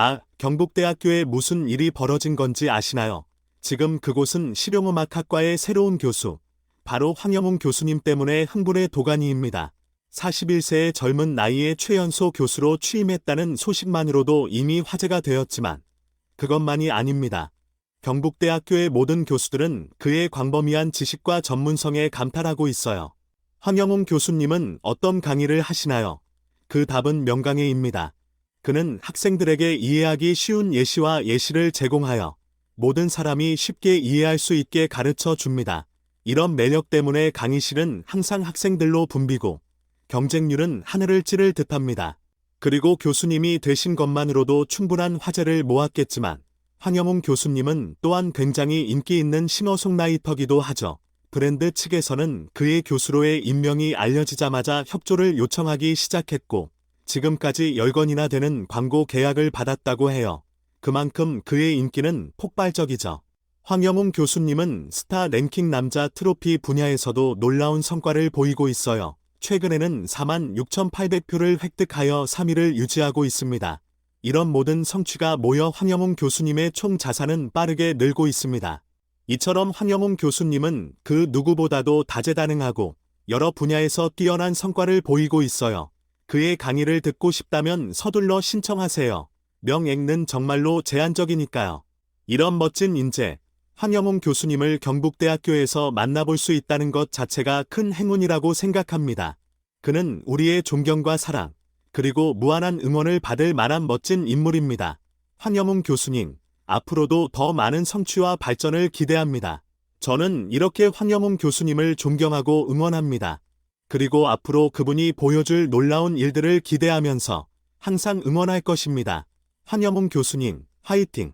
아, 경북대학교에 무슨 일이 벌어진 건지 아시나요? 지금 그곳은 실용음악학과의 새로운 교수, 바로 황영웅 교수님 때문에 흥분의 도가니입니다. 41세의 젊은 나이에 최연소 교수로 취임했다는 소식만으로도 이미 화제가 되었지만 그것만이 아닙니다. 경북대학교의 모든 교수들은 그의 광범위한 지식과 전문성에 감탄하고 있어요. 황영웅 교수님은 어떤 강의를 하시나요? 그 답은 명강의입니다. 그는 학생들에게 이해하기 쉬운 예시와 예시를 제공하여 모든 사람이 쉽게 이해할 수 있게 가르쳐 줍니다. 이런 매력 때문에 강의실은 항상 학생들로 붐비고 경쟁률은 하늘을 찌를 듯합니다. 그리고 교수님이 되신 것만으로도 충분한 화제를 모았겠지만 황영웅 교수님은 또한 굉장히 인기 있는 싱어송라이터기도 하죠. 브랜드 측에서는 그의 교수로의 임명이 알려지자마자 협조를 요청하기 시작했고 지금까지 10건이나 되는 광고 계약을 받았다고 해요. 그만큼 그의 인기는 폭발적이죠. 황영웅 교수님은 스타 랭킹 남자 트로피 분야에서도 놀라운 성과를 보이고 있어요. 최근에는 4만 6,800표를 획득하여 3위를 유지하고 있습니다. 이런 모든 성취가 모여 황영웅 교수님의 총 자산은 빠르게 늘고 있습니다. 이처럼 황영웅 교수님은 그 누구보다도 다재다능하고 여러 분야에서 뛰어난 성과를 보이고 있어요. 그의 강의를 듣고 싶다면 서둘러 신청하세요. 명액는 정말로 제한적이니까요. 이런 멋진 인재, 황영웅 교수님을 경북대학교에서 만나볼 수 있다는 것 자체가 큰 행운이라고 생각합니다. 그는 우리의 존경과 사랑, 그리고 무한한 응원을 받을 만한 멋진 인물입니다. 황영웅 교수님, 앞으로도 더 많은 성취와 발전을 기대합니다. 저는 이렇게 황영웅 교수님을 존경하고 응원합니다. 그리고 앞으로 그분이 보여줄 놀라운 일들을 기대하면서 항상 응원할 것입니다. 황영웅 교수님, 화이팅!